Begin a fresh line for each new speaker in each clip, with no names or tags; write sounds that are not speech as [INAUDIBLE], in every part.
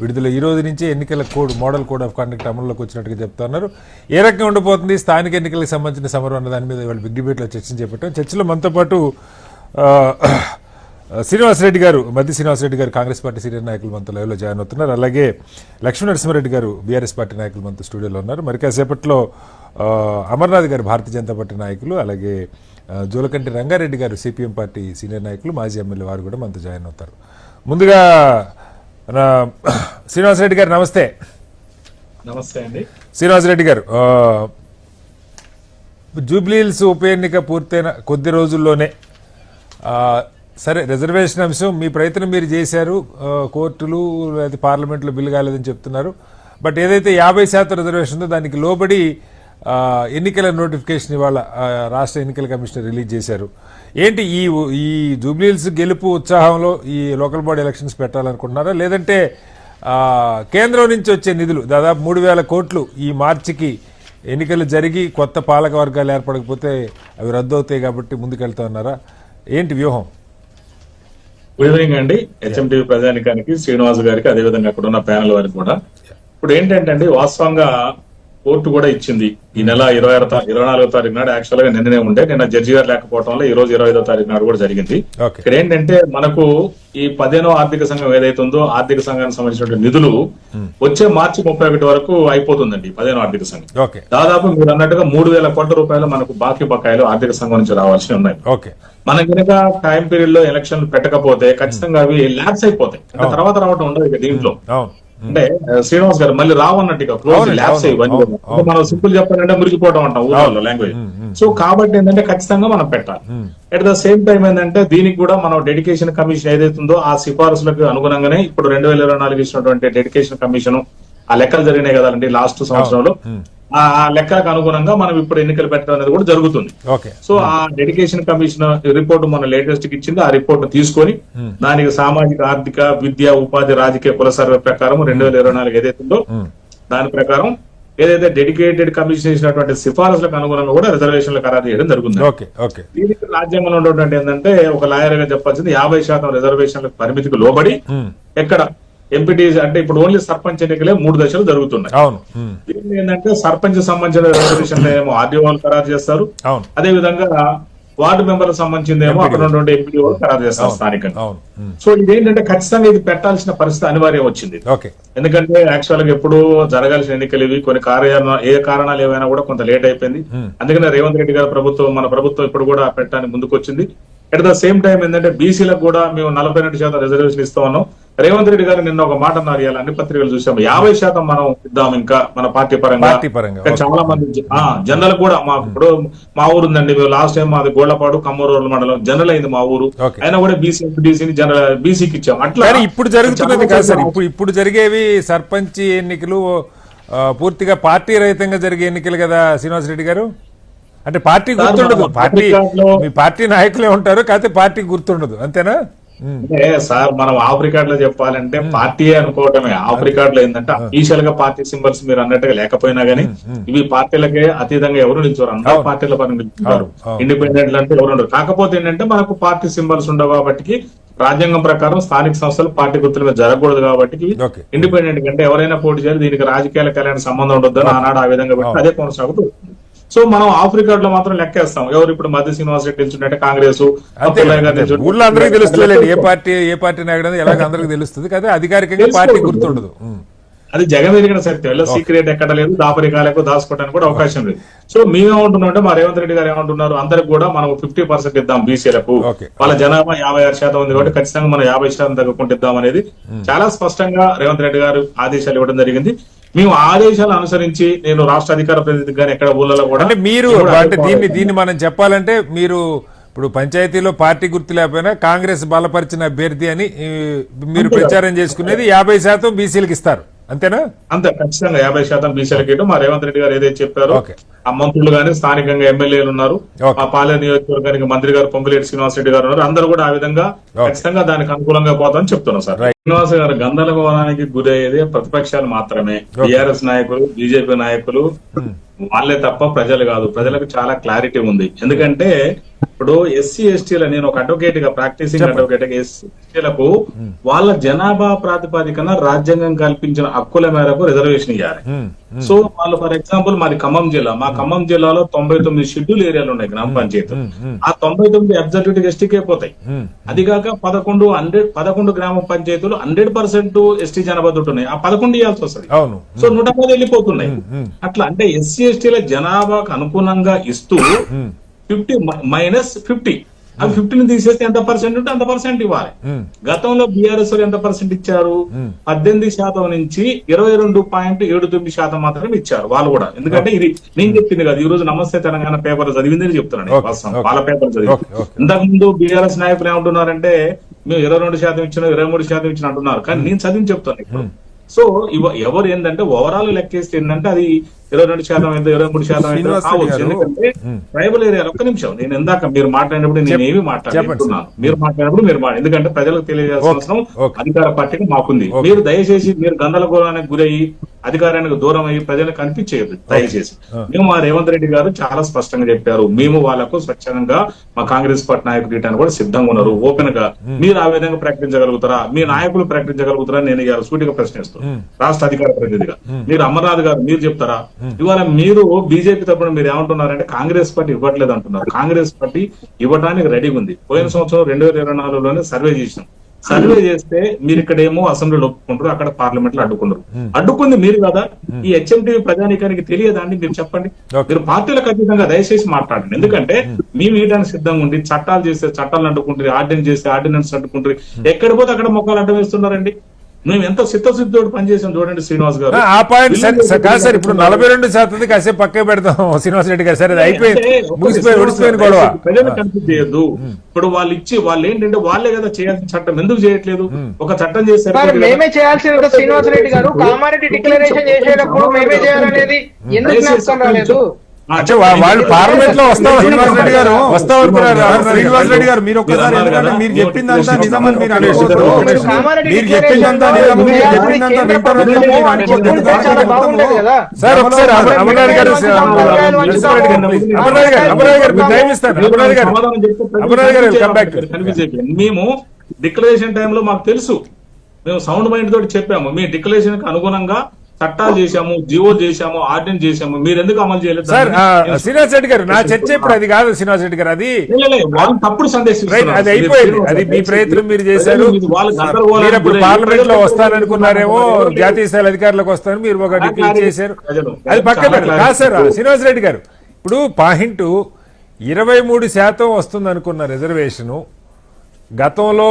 విడుదల ఈ రోజు నుంచి ఎన్నికల code model code of conduct అమల్లోకి వచ్చినట్టుగా చెప్తున్నారు. ఏ రకంగా ఉండబోతుంది స్థానిక ఎన్నికలకు సంబంధించిన సమరం అన్న దాని మీద వాళ్ళు బిగ్ డిబేట్లో చర్చ చేపట్టాం చర్చలో మనతో పాటు [CLEARS THROAT] శ్రీనివాసరెడ్డి గారు మధ్య శ్రీనివాసరెడ్డి గారు కాంగ్రెస్ పార్టీ సీనియర్ నాయకులు మనతో లైవ్లో జాయిన్ అవుతున్నారు. అలాగే లక్ష్మీ నరసింహారెడ్డి గారు బీఆర్ఎస్ పార్టీ నాయకులు మనతో స్టూడియోలో ఉన్నారు. మరి కాసేపట్లో అమర్నాథ్ గారు భారతీయ జనతా పార్టీ నాయకులు అలాగే జోలకంటి రంగారెడ్డి గారు సిపిఎం పార్టీ సీనియర్ నాయకులు మాజీ ఎమ్మెల్యే వారు కూడా మనతో జాయిన్ అవుతారు. ముందుగా శ్రీనివాసరెడ్డి గారు నమస్తే.
నమస్తే అండి.
శ్రీనివాసరెడ్డి గారు జూబ్లీహిల్స్ ఉప ఎన్నిక పూర్తయిన కొద్ది రోజుల్లోనే సరే రిజర్వేషన్ అంశం మీ ప్రయత్నం మీరు చేశారు కోర్టులు లేదా పార్లమెంట్లో బిల్లు కాలేదని చెప్తున్నారు. బట్ ఏదైతే యాభై శాతం రిజర్వేషన్ ఉందో దానికి లోబడి ఎన్నికల నోటిఫికేషన్ ఇవాళ రాష్ట్ర ఎన్నికల కమిషనర్ రిలీజ్ చేశారు. ఏంటి ఈ ఈ జూబ్లీల్స్ గెలుపు ఉత్సాహంలో ఈ లోకల్ బాడీ ఎలక్షన్స్ పెట్టాలనుకుంటున్నారా? లేదంటే కేంద్రం నుంచి వచ్చే నిధులు దాదాపు మూడు వేల కోట్లు ఈ మార్చికి ఎన్నికలు జరిగి కొత్త పాలక వర్గాలు ఏర్పడకపోతే అవి రద్దు అవుతాయి కాబట్టి ముందుకెళ్తా ఉన్నారా? ఏంటి వ్యూహం?
అండి హెచ్ఎంటీవీ ప్రజానికానికి శ్రీనివాస్ గారికి అదేవిధంగా అక్కడ ఉన్న ప్యానల్ వారికి కూడా. ఇప్పుడు ఏంటంటే అండి వాస్తవంగా కోర్టు కూడా ఇచ్చింది. ఈ నెల ఇరవై ఆరు ఇరవై నాలుగో తారీఖు నాడు యాక్చువల్గా నిన్ననే ఉండే. నిన్న జడ్జి గారు లేకపోవడం వల్ల ఈ రోజు ఇరవై ఐదో తారీఖు నాడు కూడా జరిగింది. ఇక్కడ ఏంటంటే మనకు ఈ పదిహేనో ఆర్థిక సంఘం ఏదైతే ఉందో ఆర్థిక సంఘానికి సంబంధించిన నిధులు వచ్చే మార్చి ముప్పై ఒకటి వరకు అయిపోతుందండి పదిహేనో ఆర్థిక సంఘం. దాదాపు మీరు అన్నట్టుగా మూడు వేల కోట్ల రూపాయలు మనకు బాకీ బకాయిలు ఆర్థిక సంఘం నుంచి రావాల్సి ఉన్నాయి.
ఓకే.
మన కనుక టైం పీరియడ్లో ఎలక్షన్లు పెట్టకపోతే ఖచ్చితంగా అవి ల్యాబ్స్ అయిపోతాయి. తర్వాత రావటం ఉండదు ఇక దీంట్లో. అంటే శ్రీనివాస్ గారు మళ్ళీ రావన్నట్టు క్లోజ్
అవునండి,
ల్యాబ్స్ ఇవన్నీ మనం సింపుల్ చెప్పాలంటే మురిగిపోవడం అంటాం ఊళ్ళో లాంగ్వేజ్ సో కాబట్టి ఏంటంటే ఖచ్చితంగా మనం పెట్టాలి. అట్ ద సేమ్ టైం ఏంటంటే దీనికి కూడా మనం డెడికేషన్ కమిషన్ ఏదైతే ఉందో ఆ సిఫారసులకు అనుగుణంగానే ఇప్పుడు రెండు వేల ఇరవై నాలుగు ఇచ్చినటువంటి డెడికేషన్ కమిషన్ ఆ లెక్కలు జరిగినాయి కదండి లాస్ట్ సంవత్సరంలో. ఆ లెక్కలకు అనుగుణంగా మనం ఇప్పుడు ఎన్నికలు పెట్టడం అనేది కూడా జరుగుతుంది. సో ఆ డెడికేషన్ కమిషన్ రిపోర్ట్ మన లేటెస్ట్కి ఇచ్చింది ఆ రిపోర్ట్ తీసుకొని దానికి సామాజిక ఆర్థిక విద్య ఉపాధి రాజకీయ కుల సర్వే ప్రకారం రెండు వేల ఇరవై నాలుగు ఏదైతే ఉందో దాని ప్రకారం ఏదైతే డెడికేటెడ్ కమిషన్ చేసినటువంటి సిఫారసులకు అనుగుణంగా కూడా రిజర్వేషన్లు ఖరారు చేయడం జరుగుతుంది. దీనికి రాజ్యాంగంలో ఉన్నటువంటి ఏంటంటే ఒక లాయర్గా చెప్పాల్సింది యాభై శాతం రిజర్వేషన్ల పరిమితికి లోబడి ఎక్కడ ఎంపీటీ అంటే ఇప్పుడు ఓన్లీ సర్పంచ్ ఎన్నికలే మూడు దశలు జరుగుతున్నాయి.
అవును. ఉమ్,
దీన్ని ఏంటంటే సర్పంచ్ సంబంధించిన రిజర్వేషన్ ఏమో ఆర్డీఓలు ఖరారు చేస్తారు. అదే విధంగా వార్డు మెంబర్లకు సంబంధించింది ఏమో అక్కడ ఉన్నటువంటి ఎంపీ ఖరారు చేస్తారు స్థానికంగా.
ఉమ్,
సో ఇదేంటంటే ఖచ్చితంగా ఇది పెట్టాల్సిన పరిస్థితి అనివార్యం వచ్చింది. ఎందుకంటే యాక్చువల్గా ఎప్పుడు జరగాల్సిన ఎన్నికలు ఇవి కొన్ని కార్యాల ఏ కారణాలు ఏవైనా కూడా కొంత లేట్ అయిపోయింది. అందుకనే రేవంత్ రెడ్డి గారి ప్రభుత్వం మన ప్రభుత్వం ఇప్పుడు కూడా పెట్టడానికి ముందుకు వచ్చింది అట్ ద సేమ్ టైం ఏంటంటే బీసీలకు కూడా మేము నలభై రెండు శాతం రిజర్వేషన్ ఇస్తా ఉన్నాం రేవంత్ రెడ్డి గారు నిన్న ఒక మాట అన్నారు ఇవాళ అన్ని పత్రికలు చూసాము యాభై శాతం మనం ఇద్దాం ఇంకా మన పార్టీ పరంగా.
పార్టీ పరంగా,
ఇంకా చాలా మంది జనరల్ కూడా మా ఇప్పుడు మా ఊరు ఉందండి మేము లాస్ట్ టైం మాది గోళ్ళపాడు కమ్మూరు మండలం. జనరల్ అయింది మా ఊరు. అయినా కూడా బీసీ ఎంపీటీసీని జనరల్ బీసీకి ఇచ్చాం. అట్లా
ఇప్పుడు జరుగుతున్నది కాదు సార్. ఇప్పుడు ఇప్పుడు జరిగేవి సర్పంచ్ ఎన్నికలు పూర్తిగా పార్టీ రహితంగా జరిగే ఎన్నికలు కదా శ్రీనివాస్ రెడ్డి గారు? అంటే పార్టీ గుర్తుండదు. పార్టీ మీ పార్టీ నాయకులే ఉంటారు కాకపోతే పార్టీ గుర్తుండదు. అంతేనా?
అంటే సార్ మనం ఆఫ్రికాడ్లో చెప్పాలంటే పార్టీ అనుకోవటమే. ఆఫ్రికాడ్లో ఏంటంటే అఫీషియల్గా పార్టీ సింబల్స్ మీరు అన్నట్టుగా లేకపోయినా గానీ ఇవి పార్టీలకే అతీతంగా ఎవరు నిల్చోరు? అందరూ పార్టీల పని నిల్చుంటారు. ఇండిపెండెంట్ అంటే ఎవరు ఉండరు. కాకపోతే ఏంటంటే మనకు పార్టీ సింబల్స్ ఉండవు కాబట్టి రాజ్యాంగం ప్రకారం స్థానిక సంస్థలు పార్టీ గుర్తుల మీద జరగకూడదు కాబట్టి ఇండిపెండెంట్ కంటే ఎవరైనా పోటీ చేయాలి దీనికి రాజకీయాల కళ్యాణ సంబంధం ఉండొద్దని ఆనాడు ఆ విధంగా పెట్టి అదే కొనసాగుతూ. సో మనం ఆఫ్రికాడ్లో మాత్రం లెక్కేస్తాం. ఎవరు ఇప్పుడు మధ్య శ్రీనివాస్ రెడ్డి నిల్చుంటే కాంగ్రెస్
ఊళ్ళో అందరికీ తెలుస్తుంది ఏ పార్టీ ఏ పార్టీ నాయకుడు అనేది ఎలాగ అందరికీ తెలుస్తుంది. కదా అధికారికంగా పార్టీ గుర్తుండదు.
అది జగమెరిగిన సత్యం. ఇలా సీక్రెట్ ఎక్కడ లేదు దాపరికాలకు దాచుకోవడానికి కూడా అవకాశం లేదు. సో మేమేమంటున్నాం అంటే మా రేవంత్ రెడ్డి గారు ఏమంటున్నారు అందరికి కూడా మనం ఫిఫ్టీ పర్సెంట్ ఇద్దాం బీసీలకు. వాళ్ళ జనాభా యాభై ఆరు శాతం ఉంది కాబట్టి ఖచ్చితంగా మనం యాభై శాతం తగ్గుకుంటూ ఇద్దాం అనేది చాలా స్పష్టంగా రేవంత్ రెడ్డి గారు ఆదేశాలు ఇవ్వడం జరిగింది. మేము ఆదేశాలు అనుసరించి నేను రాష్ట్ర అధికార ప్రతినిధి గాని ఎక్కడ ఊళ్ళలో కూడా
అంటే మీరు అంటే దీన్ని దీన్ని మనం చెప్పాలంటే మీరు ఇప్పుడు పంచాయతీలో పార్టీ గుర్తు లేకపోయినా కాంగ్రెస్ బలపరిచిన అభ్యర్థి అని మీరు ప్రచారం చేసుకునేది యాభై శాతం బీసీలకు ఇస్తారు. అంతేనా?
అంతే ఖచ్చితంగా యాభై శాతం బీసీలకి ఇవ్వడం మా రేవంత్ రెడ్డి గారు ఏదైతే చెప్పారో. ఆ మంత్రులు గాని స్థానికంగా ఎమ్మెల్యేలు ఉన్నారు. ఆ పాలెం నియోజకవర్గానికి మంత్రి గారు పొంగులేటి శ్రీనివాస్ రెడ్డి గారు ఉన్నారు. అందరూ కూడా ఆ విధంగా ఖచ్చితంగా దానికి అనుకూలంగా పోతామని చెప్తున్నాం సార్. శ్రీనివాస్ గారు గందరగోళానికి గురయ్యేది ప్రతిపక్షాలు మాత్రమే. టిఆర్ఎస్ నాయకులు బీజేపీ నాయకులు వాళ్ళే తప్ప ప్రజలు కాదు. ప్రజలకు చాలా క్లారిటీ ఉంది. ఎందుకంటే ఇప్పుడు ఎస్సీ ఎస్టీల నేను ఒక అడ్వకేట్గా ప్రాక్టీసింగ్ అడ్వకేట్గా ఎస్సీ ఎస్టీలకు వాళ్ళ జనాభా ప్రాతిపదికన రాజ్యాంగం కల్పించిన హక్కుల మేరకు రిజర్వేషన్ ఇవ్వాలి సో వాళ్ళు ఫర్ ఎగ్జాంపుల్ మాది ఖమ్మం జిల్లా. మా ఖమ్మం జిల్లాలో తొంభై తొమ్మిది షెడ్యూల్ ఏరియాలు ఉన్నాయి గ్రామ పంచాయతీ ఆ తొంభై తొమ్మిది అబ్జర్వేటివ్ ఎస్టీకే పోతాయి. అది కాక పదకొండు హండ్రెడ్ పదకొండు గ్రామ పంచాయతీలు హండ్రెడ్ పర్సెంట్ ఎస్టీ జనాభా ఉన్నాయి. ఆ పదకొండు ఇవ్వాల్సి వస్తుంది. సో నూట పది వెళ్ళిపోతున్నాయి. అట్లా అంటే ఎస్సీ ఎస్టీల జనాభాకు అనుగుణంగా ఇస్తూ ఫిఫ్టీ మైనస్ ఫిఫ్టీ. అవి ఫిఫ్టీని తీసేస్తే ఎంత పర్సెంట్ ఉంటే అంత పర్సెంట్ ఇవ్వాలి.
ఉమ్,
గతంలో బీఆర్ఎస్ ఎంత పర్సెంట్ ఇచ్చారు? పద్దెనిమిది శాతం నుంచి ఇరవై రెండు పాయింట్ ఏడు తొమ్మిది శాతం మాత్రమే ఇచ్చారు వాళ్ళు కూడా. ఎందుకంటే ఇది నేను చెప్పింది కదా. ఈ రోజు నమస్తే తెలంగాణ పేపర్ చదివింది నేను. చెప్తున్నాను. వాళ్ళ పేపర్ చదివి. ఇంతకు ముందు బీఆర్ఎస్ నాయకులు ఏమంటున్నారంటే మేము ఇరవై రెండు శాతం ఇచ్చిన ఇరవై మూడు శాతం ఇచ్చిన అంటున్నారు. కానీ నేను చదివి చెప్తాను సో ఇవ ఎవరు ఏంటంటే ఓవరాల్ లెక్కేస్తే ఏంటంటే అది ఇరవై రెండు శాతం అయితే ఇరవై మూడు శాతం అయితే
శ్రీనివాస్
కావచ్చు. ఎందుకంటే ట్రైబల్ ఏరియా ఒక్క నిమిషం నేను ఇందాక మీరు మాట్లాడినప్పుడు నేను ఏమి మాట్లాడుతున్నాను మీరు మాట్లాడినప్పుడు మీరు మాట్లాడు ఎందుకంటే ప్రజలకు తెలియజేయాల్సిన అవసరం. అధికార పార్టీకి మాకుంది. మీరు దయచేసి మీరు గందరగోళానికి గురయ్యి అధికారానికి దూరం అయ్యి ప్రజలకు కనిపించేయదు దయచేసి. మేము మా రేవంత్ రెడ్డి గారు చాలా స్పష్టంగా చెప్పారు. మేము వాళ్ళకు స్వచ్ఛంగా మా కాంగ్రెస్ పార్టీ నాయకులు ఇటానికి కూడా సిద్ధంగా ఉన్నారు. ఓపెన్గా మీరు ఆ విధంగా ప్రకటించగలుగుతారా? మీ నాయకులు ప్రకటించగలుగుతారా? నేను ఇవాళ సూటిగా ప్రశ్నిస్తాను రాష్ట్ర అధికార ప్రతినిధిగా. మీరు అమర్నాథ్ గారు మీరు చెప్తారా? ఇవాళ మీరు బీజేపీ తరపున మీరు ఏమంటున్నారంటే కాంగ్రెస్ పార్టీ ఇవ్వట్లేదు అంటున్నారు. కాంగ్రెస్ పార్టీ ఇవ్వడానికి రెడీగా ఉంది. పోయిన సంవత్సరం రెండు వేల ఇరవై నాలుగులోనే సర్వే చేసినాం. సర్వే చేస్తే మీరు ఇక్కడేమో అసెంబ్లీలో ఒప్పుకుంటారు అక్కడ పార్లమెంట్లో అడ్డుకున్నారు అడ్డుకుంది మీరు కదా. ఈ హెచ్ఎంటీ ప్రజానీకానికి తెలియదా అండి? మీరు చెప్పండి. మీరు పార్టీలకు అతీతంగా దయచేసి మాట్లాడండి. ఎందుకంటే మీ మీటానికి సిద్ధంగా ఉండి చట్టాలు చేస్తే చట్టాలు అడ్డుకుంటారు ఆర్డినెన్స్ చేస్తే ఆర్డినెన్స్ అడ్డుకుంటారు ఎక్కడ పోతే అక్కడ మొక్కలు అడ్డం వేస్తున్నారండి మేము ఎంత చిత్తశుద్ధితో పనిచేసాం చూడండి శ్రీనివాస్ గారు.
ఆ పాయింట్ కాదు సార్ ఇప్పుడు నలభై రెండు శాతం కాసేపు పక్కే పెడతాం శ్రీనివాస్ రెడ్డి గారు. సరే అది అయిపోయింది. గొడవ.
ప్రజలకు కన్ఫ్యూజ్ చేయొద్దు. ఇప్పుడు వాళ్ళు ఇచ్చి వాళ్ళు ఏంటంటే వాళ్ళే కదా చేయాల్సిన చట్టం. ఎందుకు చేయట్లేదు? ఒక చట్టం కదా.
మేమే చేయాల్సిన కదా శ్రీనివాస్ రెడ్డి గారు. కామారెడ్డి డిక్లరేషన్ చేసేటప్పుడు మేమే చేయాలనేది ఎందుకు రాలేదు?
అంటే వాళ్ళు పార్లమెంట్లో వస్తాం
శ్రీనివాస్ రెడ్డి గారు
వస్తాం
శ్రీనివాస్ రెడ్డి గారు మీరు ఒక్కసారి ఎందుకంటే మీరు చెప్పిందంతా నిజమని మీరు అనుకోకూడదు మీరు చెప్పిందంతా నిజం మీరు చెప్పిందంతా వింటారని మీరు
కదా
సార్ ఒకసారి అమర్- అమర్నాథ్ గారు అమర్నాథ్ గారు. అమర్నాథ్ గారు టైం ఇస్తాను అమర్నాథ్ గారు. అమర్నాథ్ గారు కమ్ బ్యాక్.
మేము డిక్లరేషన్ టైంలో మాకు తెలుసు. మేము సౌండ్ మైండ్ తోటి చెప్పాము. మీ డిక్లరేషన్కి అనుగుణంగా చట్టాలు చేశాము జీవో చేశాము ఆర్డినెన్స్ చేశాము. మీరు ఎందుకు అమలు చేయలేదు?
సార్ శ్రీనివాస్ రెడ్డి గారు నా చర్చ ఇప్పుడు అది కాదు శ్రీనివాస్ రెడ్డి గారు అది
వాళ్ళు తప్పుడు సందేశం
అది అయిపోయింది. అది మీ ప్రయత్నం మీరు చేశారు. మీరు అప్పుడు పార్లమెంట్లో వస్తారనుకున్నారేమో జాతీయ స్థాయి అధికారులకు వస్తారని మీరు ఒక డిక్లేర్ చేశారు. అది పెట్టండి. కాదు సార్ శ్రీనివాస్ రెడ్డి గారు ఇప్పుడు పాయింట్ ఇరవై మూడు శాతం వస్తుంది అనుకున్న రిజర్వేషను గతంలో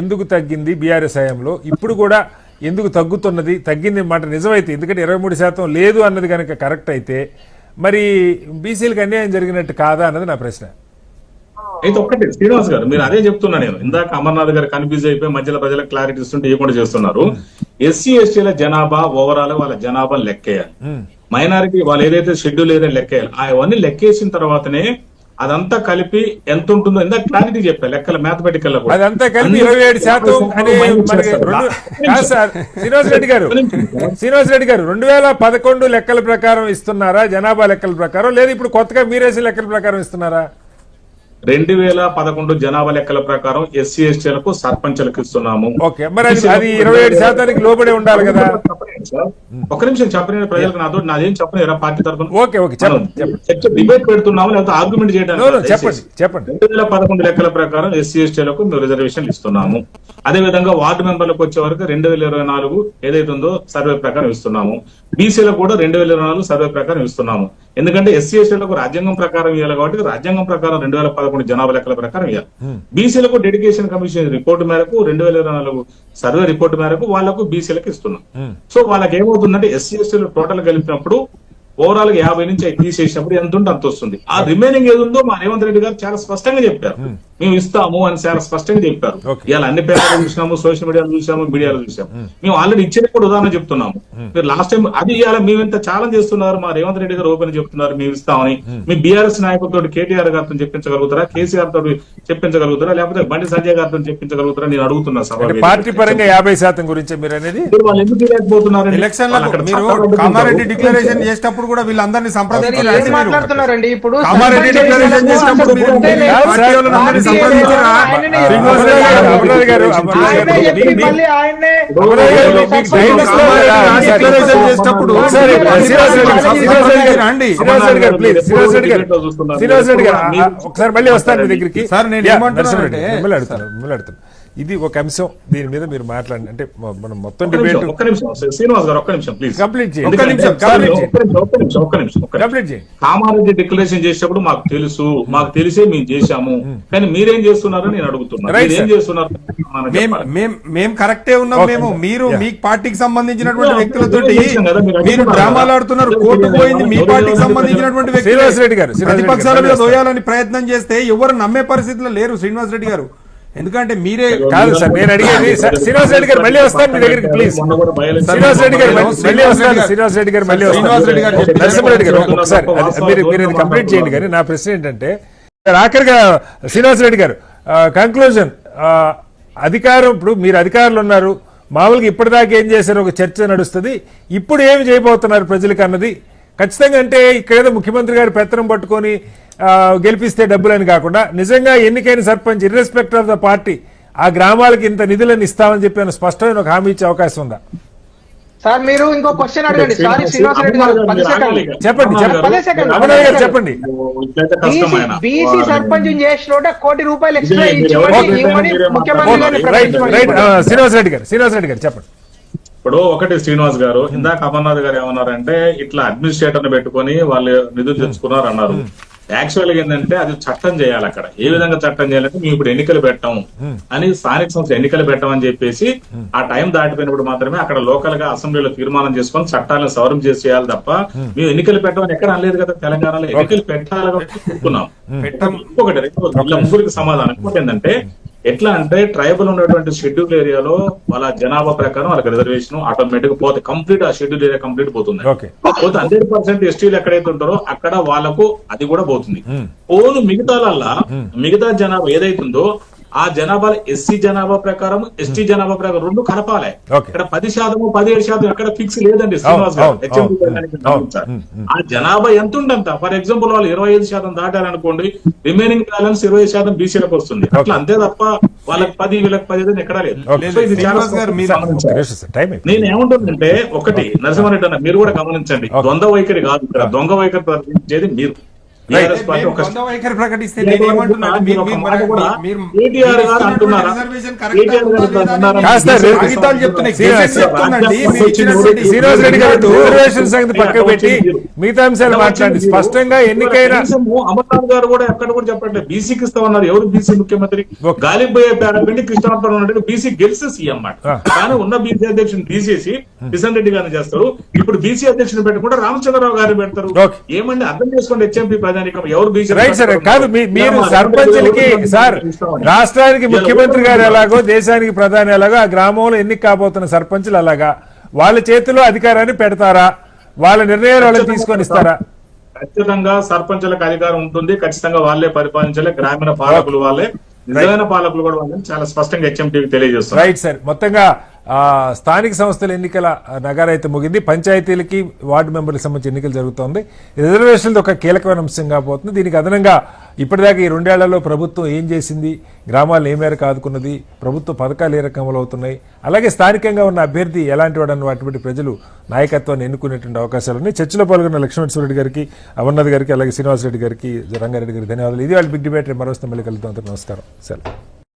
ఎందుకు తగ్గింది బీఆర్ఎస్ హయాంలో? ఇప్పుడు కూడా ఎందుకు తగ్గుతున్నది? తగ్గింది మాట నిజమైతే ఎందుకంటే ఇరవై మూడు శాతం లేదు అన్నది కనుక కరెక్ట్ అయితే మరి బీసీలకు అన్యాయం జరిగినట్టు కాదా అన్నది నా ప్రశ్న.
అయితే ఒక్కటి శ్రీనివాస్ గారు మీరు అదే చెప్తున్నా నేను. ఇందాక అమర్నాథ్ గారు కన్ఫ్యూజ్ అయిపోయి మధ్యలో ప్రజలకు క్లారిటీ ఇస్తుంటే ఇవ్వకుండా చేస్తున్నారు. ఎస్సీ ఎస్టీల జనాభా ఓవరాల్ వాళ్ళ జనాభా లెక్కేయాలి. మైనారిటీ వాళ్ళు ఏదైతే షెడ్యూల్ ఏదైతే లెక్కేయాలి. అవన్నీ లెక్కేసిన తర్వాతనే అదంతా కలిపి ఎంత ఉంటుందో ఇందాక క్లారిటీ చెప్పా లెక్కల మ్యాథమెటికల్
అదంతా కలిపి ఇరవై ఏడు శాతం అని శ్రీనివాస్ రెడ్డి గారు శ్రీనివాస్ రెడ్డి గారు రెండు వేల పదకొండు లెక్కల ప్రకారం ఇస్తున్నారా? జనాభా లెక్కల ప్రకారం? లేదా ఇప్పుడు కొత్తగా మీరేసిన లెక్కల ప్రకారం ఇస్తున్నారా?
రెండు వేల పదకొండు జనాభా లెక్కల ప్రకారం ఎస్సీ ఎస్టీలకు సర్పంచులకు ఇస్తున్నాము.
ఓకే మరి అది ఇరవై ఏడు శాతానికి లోబడి ఉండాలి కదా.
ఒక నిమిషం చెప్పని ప్రజలకు నాతో. నాదేం చెప్పని పార్టీ తరఫున?
ఓకే ఓకే చెప్పండి
డిబేట్ పెడుతున్నాము లేకపోతే ఆర్గ్యుమెంట్ చేయడానికి
చెప్పండి చెప్పండి.
రెండు వేల పదకొండు లెక్కల ప్రకారం ఎస్సీ ఎస్టీలకు మేము రిజర్వేషన్లు ఇస్తున్నాము. అదే విధంగా వార్డు మెంబర్లకు వచ్చే వరకు రెండు వేల ఇరవై నాలుగు ఏదైతే ఉందో సర్వే ప్రకారం ఇస్తున్నాము. బీసీలకు కూడా రెండు వేల ఇరవై నాలుగు సర్వే ప్రకారం ఇస్తున్నాము. ఎందుకంటే ఎస్సీ ఎస్టీలకు రాజ్యాంగం ప్రకారం ఇవ్వాలి కాబట్టి రాజ్యాంగం ప్రకారం రెండు వేల పదకొండు జనాభా లెక్కల ప్రకారం ఇవ్వాలి. బీసీలకు డెడికేషన్ కమిషన్ రిపోర్ట్ మేరకు రెండు వేల ఇరవై నాలుగు సర్వే రిపోర్ట్ మేరకు వాళ్ళకు బీసీలకు ఇస్తున్నాం. సో వాళ్ళకి ఏమవుతుందంటే ఎస్సీ ఎస్టీలు టోటల్ కలిపినప్పుడు ఓవరాల్గా యాభై నుంచి తీసేసినప్పుడు ఎంత ఉంటే అంత వస్తుంది. ఆ రిమైనింగ్ ఏది ఉందో మా రేవంత్ రెడ్డి గారు చాలా స్పష్టంగా చెప్పారు. మేము ఇస్తాము అని చాలా స్పష్టంగా చెప్పారు. ఇవాళ అన్ని పేపర్లు చూసినాము సోషల్ మీడియాలో చూసాము మీడియాలో చూసాము. మేము. ఆల్రెడీ ఇచ్చిన కూడా ఉదాహరణ చెప్తున్నాము. మీరు లాస్ట్ టైం అది ఇవాళ మేము ఇంత ఛాలెంజ్ చేస్తున్నారు మా రేవంత్ రెడ్డి గారు ఓపెన్ చెప్తున్నారు మేము ఇస్తామని. మీ బీఆర్ఎస్ నాయకులతో కేటీఆర్ గారితో చెప్పించగలుగుతారా కేసీఆర్ తోటి చెప్పించగలుగుతారా లేకపోతే బండి సంజయ్ గారితో చెప్పించగలుగుతారా నేను అడుగుతున్నా వేదికగా.
పార్టీ పరంగా యాభై శాతం గురించి మీరు అనేది
మీరు వాళ్ళు ఎందుకు చట్టాలు
కామారెడ్డి. డిక్లరేషన్ చేసేటప్పుడు కూడా వీళ్ళందరినీ
సరే,
సంప్రదించి
ఏం
రండి మీరు.
మాట్లాడుతున్నారండి ఇప్పుడు
చేసినప్పుడు
గారు, ఒకసారి శ్రీనివాస్ రెడ్డి గారు, శ్రీనివాస్ రెడ్డి గారు,
రండి.
శ్రీనివాస్ రెడ్డి గారు, ప్లీజ్, శ్రీనివాస్ రెడ్డి గారు, శ్రీనివాస్ రెడ్డి గారు, ఆ, ఒకసారి మళ్ళీ వస్తాను మీ దగ్గరికి.
సార్, నేను
నరసింహారెడ్డి, మిమ్మల్ని అడుగుతాను మిమ్మల్ని అడుగుతాను. ఇది ఒక అంశం దీని మీద మీరు మాట్లాడండి అంటే మనం మొత్తం డిబేట్
ఒక్క నిమిషం శ్రీనివాస్ గారు ఒక్క నిమిషం ప్లీజ్
కంప్లీట్ చేయండి
ఒక్క నిమిషం,
ఒక్క
కంప్లీట్
నిమిషం, ఒక్క నిమిషం.
కంప్లీట్ చేయండి
కామారెడ్డి డిక్లరేషన్ చేసేటప్పుడు మాకు తెలుసు మాకు తెలిసే మేము చేశాము కానీ మీరేం చేస్తున్నారో నేను అడుగుతున్నా
Right,
మీరు ఏం. చేస్తున్నారు మనం
మేం
చెప్పాలి.
మేం మేం కరెక్టే ఉన్నాం. మేము మీరు. మీ పార్టీకి సంబంధించినటువంటి
Yeah,
వ్యక్తులతోటి
మీరు
డ్రామాలు. ఆడుతున్నారు కోర్టు పోయింది మీ పార్టీకి సంబంధించినటువంటి వ్యక్తులే.
శ్రీనివాస్ రెడ్డి గారు,
ప్రతిపక్షాల మీద దోయాలని ప్రయత్నం చేస్తే ఎవరు నమ్మే పరిస్థితిలో లేరు శ్రీనివాస్ రెడ్డి గారు ఎందుకంటే మీరే
కాదు సార్ నేను అడిగేది శ్రీనివాస్ రెడ్డి గారు మళ్ళీ వస్తాను మీ దగ్గరికి ప్లీజ్ శ్రీనివాస్ రెడ్డి గారు మళ్ళీ- వస్తాను
రెడ్డి గారు.
శ్రీనివాస్ రెడ్డి గారు మళ్ళీ
శ్రీనివాస్ రెడ్డి గారు.
నరసింహారెడ్డి గారు ఒకసారి మీరు మీరు కంప్లీట్ చేయండి కానీ నా ప్రశ్న ఏంటంటే ఆఖరిగా శ్రీనివాస్ రెడ్డి గారు కంక్లూజన్ అధికారం ఇప్పుడు మీరు అధికారులు ఉన్నారు మామూలుగా ఇప్పటిదాకా ఏం చేశారు ఒక చర్చ నడుస్తుంది ఇప్పుడు ఏమి చేయబోతున్నారు ప్రజలకు అన్నది ఖచ్చితంగా అంటే ఇక్కడేదో ముఖ్యమంత్రి గారు పెత్తనం పట్టుకొని గెలిపిస్తే డబ్బులని కాకుండా నిజంగా ఎన్నికైన sarpanch irrespective of the party ఆ గ్రామాలకి ఇంత నిధులను ఇస్తామని చెప్పి ఆయన స్పష్టమైన ఒక హామీ ఇచ్చే అవకాశం ఉందా?
సార్ మీరు ఇంకో క్వశ్చన్ అడగండి. సారీ శ్రీనివాస్ రెడ్డి గారు పది సెకండ్లు.
చెప్పండి, చెప్పండి.
పదే సెకండ్
అమరయ్య గారు చెప్పండి.
బీసీ సర్పంచ్ చేసిన కోటి రూపాయలు ఎక్స్ట్రా
మీరే
ముఖ్యమంత్రి
ఆ, శ్రీనివాస్ రెడ్డి గారు శ్రీనివాస్ రెడ్డి గారు చెప్పండి.
ఇప్పుడు ఒకటి శ్రీనివాస్ గారు ఇందాక అమర్నాథ్ గారు ఏమన్నారంటే ఇట్లా అడ్మినిస్ట్రేటర్ని పెట్టుకొని వాళ్ళు నిధులు తెచ్చుకున్నారు అన్నారు యాక్చువల్గా ఏంటంటే అది చట్టం చేయాలి అక్కడ. ఏ విధంగా చట్టం చేయాలంటే మేము ఇప్పుడు ఎన్నికలు పెట్టాము అని స్థానిక సంస్థ ఎన్నికలు పెట్టామని చెప్పేసి ఆ టైం దాటిపోయినప్పుడు మాత్రమే అక్కడ లోకల్గా అసెంబ్లీలో తీర్మానం చేసుకొని చట్టాలను సవరం చేసి చేయాలి తప్ప మేము. ఎన్నికలు పెట్టమని ఎక్కడ అనలేదు కదా తెలంగాణలో. ఎన్నికలు పెట్టాలి కాబట్టి చెప్తున్నాం ఇంకొకటి రెండోది, వీళ్ళ ముగ్గురికి సమాధానం. ఇంకోటి ఏంటంటే ఎట్లా అంటే ట్రైబల్ ఉన్నటువంటి షెడ్యూల్ ఏరియాలో వాళ్ళ జనాభా ప్రకారం వాళ్ళకి రిజర్వేషన్ ఆటోమేటిక్ పోతే కంప్లీట్ ఆ షెడ్యూల్ ఏరియా కంప్లీట్ పోతుంది. పోతే హండ్రెడ్ పర్సెంట్ ఎస్టీలు ఎక్కడైతే ఉంటారో అక్కడ వాళ్ళకు అది కూడా పోతుంది. పోను మిగతాలల్లా మిగతా జనాభా ఏదైతుందో ఆ జనాభా ఎస్సీ జనాభా ప్రకారం ఎస్టీ జనాభా ప్రకారం రెండు కలపాలి. ఇక్కడ పది శాతము పదిహేడు శాతం ఎక్కడ ఫిక్స్ లేదండి శ్రీనివాస్ గారు. ఆ జనాభా ఎంత ఉండంత ఫర్ ఎగ్జాంపుల్ వాళ్ళు ఇరవై ఐదు శాతం దాటారనుకోండి రిమైనింగ్ బ్యాలెన్స్ ఇరవై శాతం బీసీలకు వస్తుంది. అట్లా అంతే తప్ప వాళ్ళకి పది వీళ్ళకి పది అని ఎక్కడా లేదు. నేను ఏమంటుందంటే ఒకటి నరసింహారెడ్డి అన్న మీరు కూడా గమనించండి. ద్వంద్వ వైఖరి కాదు ఇక్కడ. దొంగ వైఖరి ప్రకటించేది మీరు.
వైఖరి ప్రకటిస్తే
గారు
శ్రీనివాస్ రెడ్డి రిజర్వేషన్ సంగతి పక్కకు పెట్టి మిగతా అంశాలు మాట్లాడండి. స్పష్టంగా ఎన్నికైన
అమర్నాథ్ గారు కూడా ఎక్కడ కూడా చెప్పట్లేదు బీసీకి ఇస్తామన్నారు ఎవరు బీసీ ముఖ్యమంత్రి?
ఓకే.
గాలికి పోయే పేరండి కృష్ణాపురం ఉన్నట్టు బీసీ గెలిస్తే సీఎం మాట.
ఆ.
కానీ ఉన్న బీసీ అధ్యక్షుని తీసేసి కిషన్ రెడ్డి గారిని చేస్తారు. ఇప్పుడు బీసీ అధ్యక్షుని పెట్టకుండా రామచంద్రరావు గారిని పెడతారు. ఏమండి అర్థం చేసుకోండి హెచ్ఎంపీ ఎవరు
రైట్ సార్ కాదు మీరు సర్పంచులకి సార్ రాష్ట్రానికి ముఖ్యమంత్రి గారు ఎలాగో దేశానికి ప్రధాని ఎలాగో ఆ గ్రామంలో ఎన్నిక కాబోతున్న సర్పంచులు అలాగా వాళ్ళ చేతిలో అధికారాన్ని పెడతారా? వాళ్ళ నిర్ణయాలు వాళ్ళకి తీసుకొని ఇస్తారా?
ఖచ్చితంగా సర్పంచులకు అధికారం ఉంటుంది. ఖచ్చితంగా వాళ్ళే పరిపాలించాలి. గ్రామీణ పాలకులు వాళ్ళే. నిజమైన పాలకులు కూడా వాళ్ళని చాలా స్పష్టంగా తెలియజేస్తారు
రైట్ సార్ మొత్తంగా ఆ, స్థానిక సంస్థల ఎన్నికల నగార అయితే ముగింది. పంచాయతీలకి వార్డు మెంబర్లకు సంబంధించి ఎన్నికలు జరుగుతోంది. రిజర్వేషన్లు ఒక కీలకమైన అంశంగా పోతుంది. దీనికి అదనంగా ఇప్పటిదాకా ఈ రెండేళ్ళలో ప్రభుత్వం ఏం చేసింది? గ్రామాలను ఏ మేరకు ఆదుకున్నది? ప్రభుత్వ పథకాలు ఏ రకంలో అమలు అవుతున్నాయి అలాగే స్థానికంగా ఉన్న అభ్యర్థి ఎలాంటి వాడని వాటి ప్రజలు నాయకత్వాన్ని ఎన్నుకునేటువంటి అవకాశాలని చర్చలో పాల్గొన్న లక్ష్మణ్ గారికి అమర్నాథ్ గారికి అలాగే శ్రీనివాసరెడ్డి గారికి రంగారెడ్డి గారికి ధన్యవాదాలు. ఇది వాళ్ళ బిగ్ డిబేట్. మరోస్తే మళ్ళీ కలుద్దాం. నమస్కారం. సెలవు.